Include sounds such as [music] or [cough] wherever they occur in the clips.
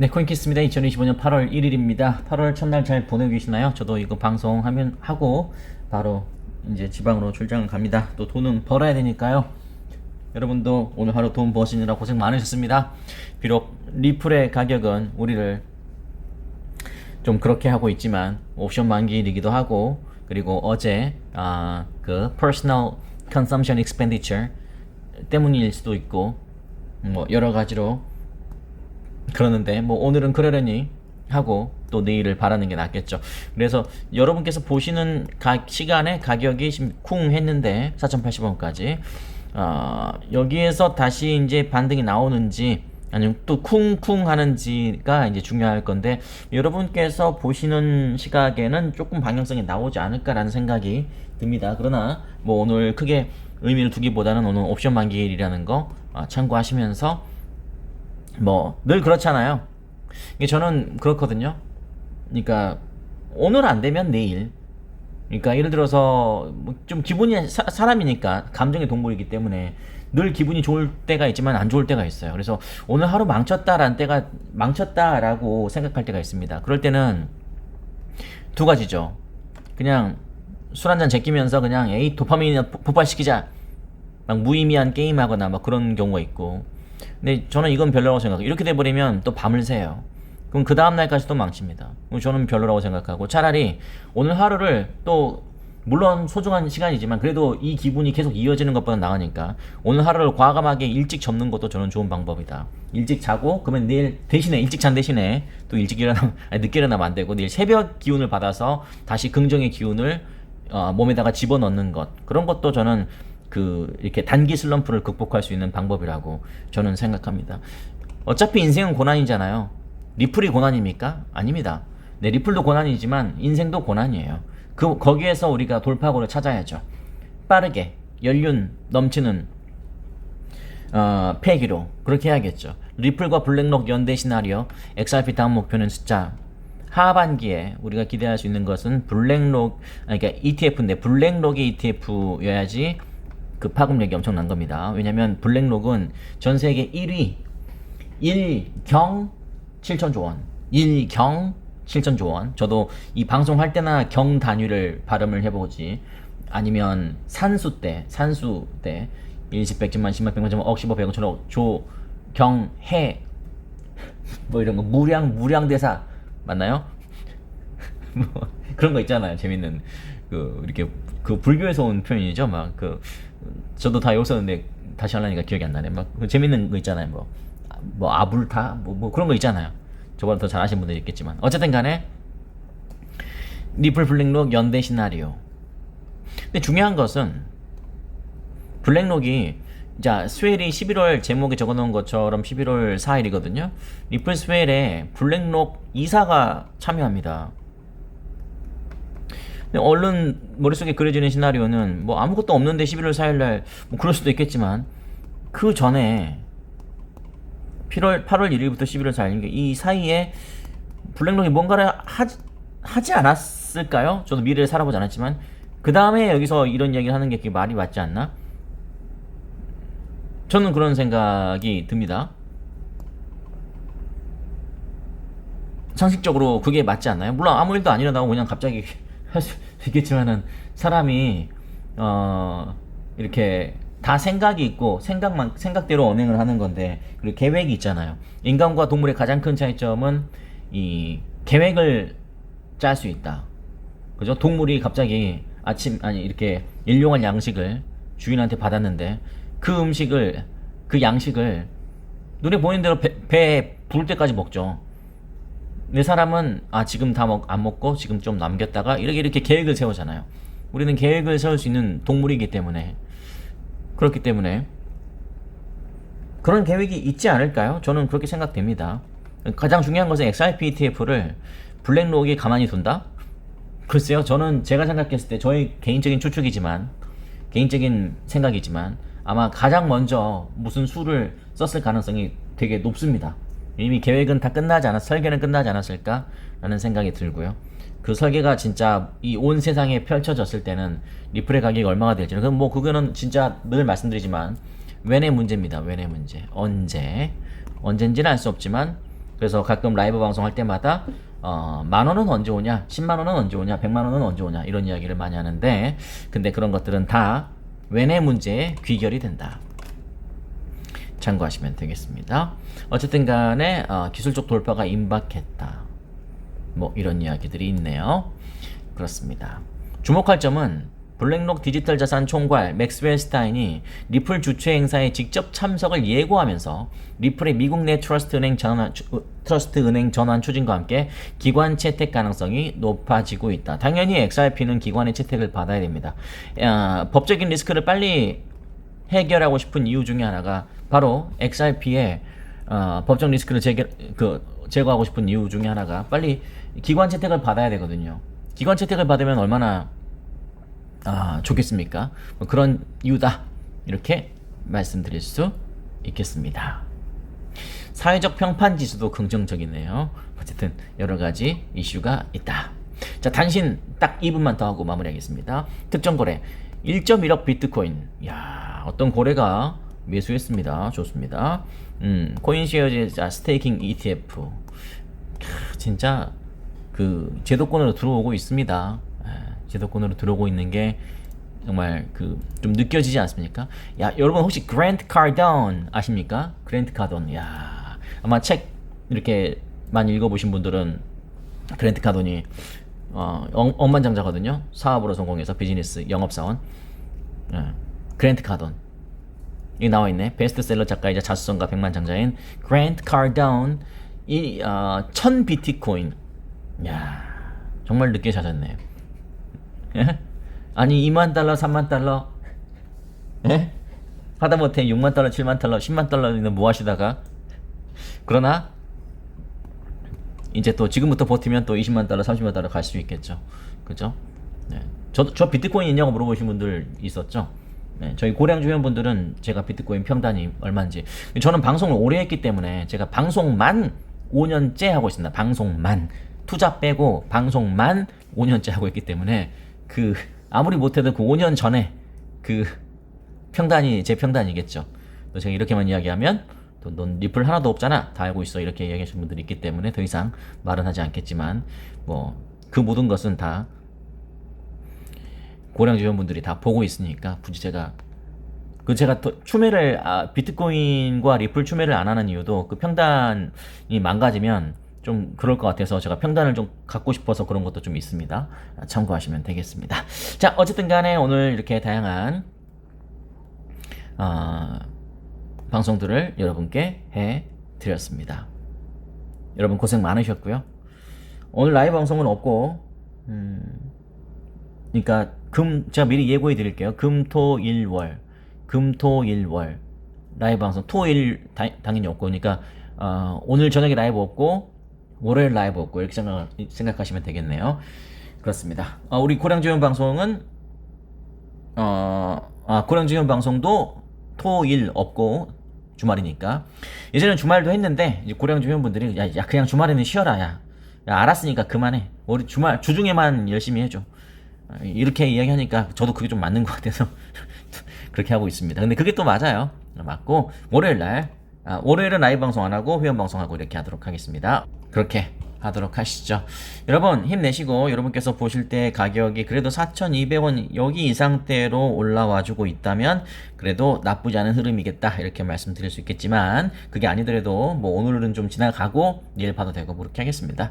네, 코인키스입니다. 2025년 8월 1일입니다. 8월 첫날 잘 보내고 계시나요? 저도 이거 방송하면 하고 바로 이제 지방으로 출장을 갑니다. 또 돈은 벌어야 되니까요. 여러분도 오늘 하루 돈 버시느라 고생 많으셨습니다. 비록 리플의 가격은 우리를 좀 그렇게 하고 있지만 옵션 만기이기도 하고 그리고 어제 아, 그 personal consumption expenditure 때문일 수도 있고 뭐 여러 가지로 그러는데 뭐 오늘은 그러려니 하고 또 내일을 바라는 게 낫겠죠. 그래서 여러분께서 보시는 가, 시간에 가격이 지금 쿵 했는데 4,080원까지 어, 여기에서 다시 이제 반등이 나오는지 아니면 또 쿵쿵 하는지가 이제 중요할 건데 여러분께서 보시는 시각에는 조금 방향성이 나오지 않을까라는 생각이 듭니다. 그러나 뭐 오늘 크게 의미를 두기보다는 오늘 옵션 만기일이라는 거 어, 참고하시면서 뭐 늘 그렇잖아요. 이게 저는 그렇거든요. 그러니까 오늘 안 되면 내일. 그러니까 예를 들어서 뭐 좀 기분이 사, 사람이니까 감정의 동물이기 때문에 늘 기분이 좋을 때가 있지만 안 좋을 때가 있어요. 그래서 오늘 하루 망쳤다라는 때가 망쳤다라고 생각할 때가 있습니다. 그럴 때는 두 가지죠. 그냥 술 한 잔 제끼면서 그냥 에이 도파민이나 포- 폭발시키자. 막 무의미한 게임하거나 막 그런 경우가 있고. 근데 저는 이건 별로라고 생각해요. 이렇게 돼버리면 또 밤을 새요. 그럼 그 다음날까지 또 망칩니다. 저는 별로라고 생각하고 차라리 오늘 하루를 또 물론 소중한 시간이지만 그래도 이 기분이 계속 이어지는 것보다 나으니까 오늘 하루를 과감하게 일찍 접는 것도 저는 좋은 방법이다. 일찍 자고 그러면 내일 대신에 일찍 잔 대신에 또 일찍 일어나 [laughs] 아니 늦게 일어나면 안 되고 내일 새벽 기운을 받아서 다시 긍정의 기운을 어, 몸에다가 집어넣는 것 그런 것도 저는 그 이렇게 단기 슬럼프를 극복할 수 있는 방법이라고 저는 생각합니다. 어차피 인생은 고난이잖아요. 리플이 고난입니까? 아닙니다. 네, 리플도 고난이지만 인생도 고난이에요. 그 거기에서 우리가 돌파구를 찾아야죠. 빠르게 연륜 넘치는 어, 폐기로 그렇게 해야겠죠. 리플과 블랙록 연대 시나리오 XRP 다음 목표는 숫자 하반기에 우리가 기대할 수 있는 것은 블랙록 아니 그러니까 ETF인데 블랙록의 ETF여야지 그 파급력이 엄청난 겁니다. 왜냐면 블랙록은 전 세계 1위 1경 7천조 원. 1경 7천조 원. 저도 이 방송할 때나 경 단위를 발음을 해보지. 아니면 산수 때 산수 때. 일십 백십만 십만 백만 천만 억 십억 백억 천억 조 경 해. [laughs] 뭐 이런 거. 무량 무량 대사. 맞나요? [laughs] 뭐 그런 거 있잖아요. 재밌는 그 이렇게 그 불교에서 온 표현이죠. 막 그 저도 다 외웠었는데 다시 하려니까 기억이 안 나네. 막 그 재밌는 거 있잖아요. 뭐뭐 아불타 뭐, 뭐 그런 거 있잖아요. 저보다 더잘 아시는 분들 있겠지만 어쨌든 간에 리플 블랙록 연대 시나리오. 근데 중요한 것은 블랙록이 자 스웰이 11월 제목에 적어놓은 것처럼 11월 4일이거든요. 리플 스웰에 블랙록 이사가 참여합니다. 얼른 머릿속에 그려지는 시나리오는 뭐 아무것도 없는데 11월 4일날 뭐 그럴 수도 있겠지만 그 전에 8월 8월 1일부터 11월 4일 이 사이에 블랙록이 뭔가를 하지, 하지 않았을까요? 저도 미래를 살아보지 않았지만 그 다음에 여기서 이런 이야기를 하는 게 말이 맞지 않나? 저는 그런 생각이 듭니다. 상식적으로 그게 맞지 않나요? 물론 아무 일도 안 일어나고 그냥 갑자기 할 수 있겠지만은 사람이 어 이렇게 다 생각이 있고 생각만 생각대로 언행을 하는 건데 그리고 계획이 있잖아요. 인간과 동물의 가장 큰 차이점은 이 계획을 짤 수 있다. 그죠? 동물이 갑자기 아침 아니 이렇게 일용할 양식을 주인한테 받았는데 그 음식을 그 양식을 눈에 보이는 대로 배 부를 때까지 먹죠. 내 사람은 아 지금 다 안 먹고 지금 좀 남겼다가 이렇게 이렇게 계획을 세우잖아요. 우리는 계획을 세울 수 있는 동물이기 때문에 그렇기 때문에 그런 계획이 있지 않을까요? 저는 그렇게 생각됩니다. 가장 중요한 것은 XRP ETF를 블랙록이 가만히 둔다? 글쎄요, 저는 제가 생각했을 때 저의 개인적인 추측이지만 개인적인 생각이지만 아마 가장 먼저 무슨 수를 썼을 가능성이 되게 높습니다. 이미 계획은 다 끝나지 않았, 설계는 끝나지 않았을까라는 생각이 들고요. 그 설계가 진짜 이 온 세상에 펼쳐졌을 때는 리플의 가격이 얼마가 될지는 그럼 뭐 그거는 진짜 늘 말씀드리지만 웬의 문제입니다. 웬의 문제. 언제 언젠지는 알 수 없지만 그래서 가끔 라이브 방송할 때마다 어, 만 원은 언제 오냐, 10만 원은 언제 오냐, 100만 원은 언제 오냐 이런 이야기를 많이 하는데 근데 그런 것들은 다 외내 문제에 귀결이 된다. 참고하시면 되겠습니다. 어쨌든 간에 어, 기술적 돌파가 임박했다. 뭐 이런 이야기들이 있네요. 그렇습니다. 주목할 점은 블랙록 디지털 자산 총괄 맥스웰 스타인이 리플 주최 행사에 직접 참석을 예고하면서 리플의 미국 내 트러스트 은행 전환 추- 트러스트 은행 전환 추진과 함께 기관 채택 가능성이 높아지고 있다. 당연히 XRP는 기관의 채택을 받아야 됩니다. 아, 법적인 리스크를 빨리 해결하고 싶은 이유 중에 하나가 바로 XRP의 어, 법적 리스크를 제거, 그, 제거하고 싶은 이유 중에 하나가 빨리 기관 채택을 받아야 되거든요. 기관 채택을 받으면 얼마나 아, 좋겠습니까? 뭐 그런 이유다. 이렇게 말씀드릴 수 있겠습니다. 사회적 평판 지수도 긍정적이네요. 어쨌든 여러 가지 이슈가 있다. 자, 단신 딱 2분만 더 하고 마무리하겠습니다. 특정 거래 1.1억 비트코인. 야, 어떤 거래가 매수했습니다. 좋습니다. 음, 코인시어즈 자, 스테이킹 ETF. 캬, 진짜 그 제도권으로 들어오고 있습니다. 예, 제도권으로 들어오고 있는 게 정말 그 좀 느껴지지 않습니까? 야 여러분 혹시 그랜트 카돈 아십니까? 그랜트 카돈 야 아마 책 이렇게 많이 읽어보신 분들은 그랜트 카돈이 어, 억- 억만장자거든요. 사업으로 성공해서 비즈니스 영업사원 예, 그랜트 카돈 이 나와 있네. 베스트셀러 작가이자 자수성가 백만장자인 그랜트 카돈 이 어, 1000 비트코인. 야, 정말 늦게 찾았네요. 예? [laughs] 아니 2만 달러, 3만 달러. 예? 하다못해 6만 달러, 7만 달러, 10만 달러는 뭐 하시다가 그러나 이제 또 지금부터 버티면 또 20만 달러, 30만 달러 갈 수 있겠죠. 그죠? 네. 저, 저 비트코인 있냐고 물어보신 분들 있었죠. 네, 저희 고량주 회원분들은 제가 비트코인 평단이 얼마인지. 저는 방송을 오래 했기 때문에 제가 방송만 5년째 하고 있습니다. 방송만. 투자 빼고 방송만 5년째 하고 있기 때문에 그 아무리 못해도 그 5년 전에 그 평단이 제 평단이겠죠. 또 제가 이렇게만 이야기하면 또 넌 리플 하나도 없잖아. 다 알고 있어. 이렇게 이야기하시는 분들이 있기 때문에 더 이상 말은 하지 않겠지만 뭐 그 모든 것은 다 고량 주원분들이 다 보고 있으니까 굳이 제가 그 제가 더 추매를 아, 비트코인과 리플 추매를 안 하는 이유도 그 평단이 망가지면 좀 그럴 것 같아서 제가 평단을 좀 갖고 싶어서 그런 것도 좀 있습니다. 아, 참고하시면 되겠습니다. 자 어쨌든 간에 오늘 이렇게 다양한 어, 방송들을 여러분께 해 드렸습니다. 여러분 고생 많으셨고요. 오늘 라이브 방송은 없고 음, 그러니까 금 제가 미리 예고해 드릴게요. 금토일월 금토일월 라이브 방송 토일 다- 당연히 없고 그러니까 어, 오늘 저녁에 라이브 없고 월요일 라이브 없고 이렇게 생각, 생각하시면 되겠네요. 그렇습니다. 어, 우리 고량주연 방송은 어, 아, 고량주연 방송도 토일 없고 주말이니까 예전엔 주말도 했는데 이제 고량주연 분들이 야, 야 그냥 주말에는 쉬어라 야, 야 알았으니까 그만해 우리 주말 주중에만 열심히 해줘 아, 이렇게 이야기하니까 저도 그게 좀 맞는 것 같아서 [laughs] 그렇게 하고 있습니다. 근데 그게 또 맞아요. 맞고 월요일 날 아, 월요일은 라이브 방송 안 하고 회원 방송하고 이렇게 하도록 하겠습니다. 그렇게 하도록 하시죠. 여러분 힘내시고 여러분께서 보실 때 가격이 그래도 4,200원 여기 이상대로 올라와 주고 있다면 그래도 나쁘지 않은 흐름이겠다 이렇게 말씀드릴 수 있겠지만 그게 아니더라도 뭐 오늘은 좀 지나가고 내일 봐도 되고 뭐 그렇게 하겠습니다.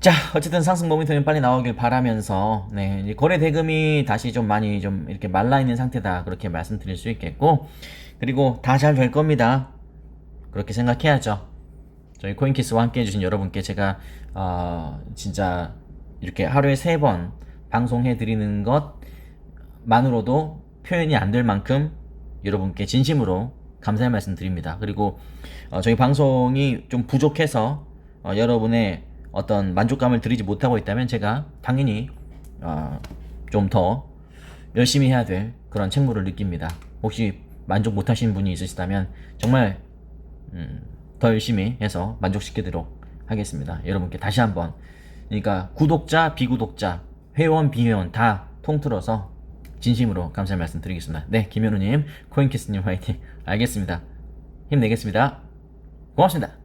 자, 어쨌든 상승 모멘텀이 빨리 나오길 바라면서, 네, 이제 거래 대금이 다시 좀 많이 좀 이렇게 말라있는 상태다. 그렇게 말씀드릴 수 있겠고, 그리고 다 잘 될 겁니다. 그렇게 생각해야죠. 저희 코인키스와 함께 해주신 여러분께 제가, 어, 진짜 이렇게 하루에 세 번 방송해드리는 것만으로도 표현이 안 될 만큼 여러분께 진심으로 감사의 말씀 드립니다. 그리고 어, 저희 방송이 좀 부족해서 어, 여러분의 어떤 만족감을 드리지 못하고 있다면 제가 당연히 어, 좀더 열심히 해야 될 그런 책무를 느낍니다. 혹시 만족 못하시는 분이 있으시다면 정말 음, 더 열심히 해서 만족시키도록 하겠습니다. 여러분께 다시 한번 그러니까 구독자, 비구독자, 회원, 비회원 다 통틀어서 진심으로 감사의 말씀 드리겠습니다. 네, 김현우님, 코인키스님 화이팅. 알겠습니다. 힘내겠습니다. 고맙습니다.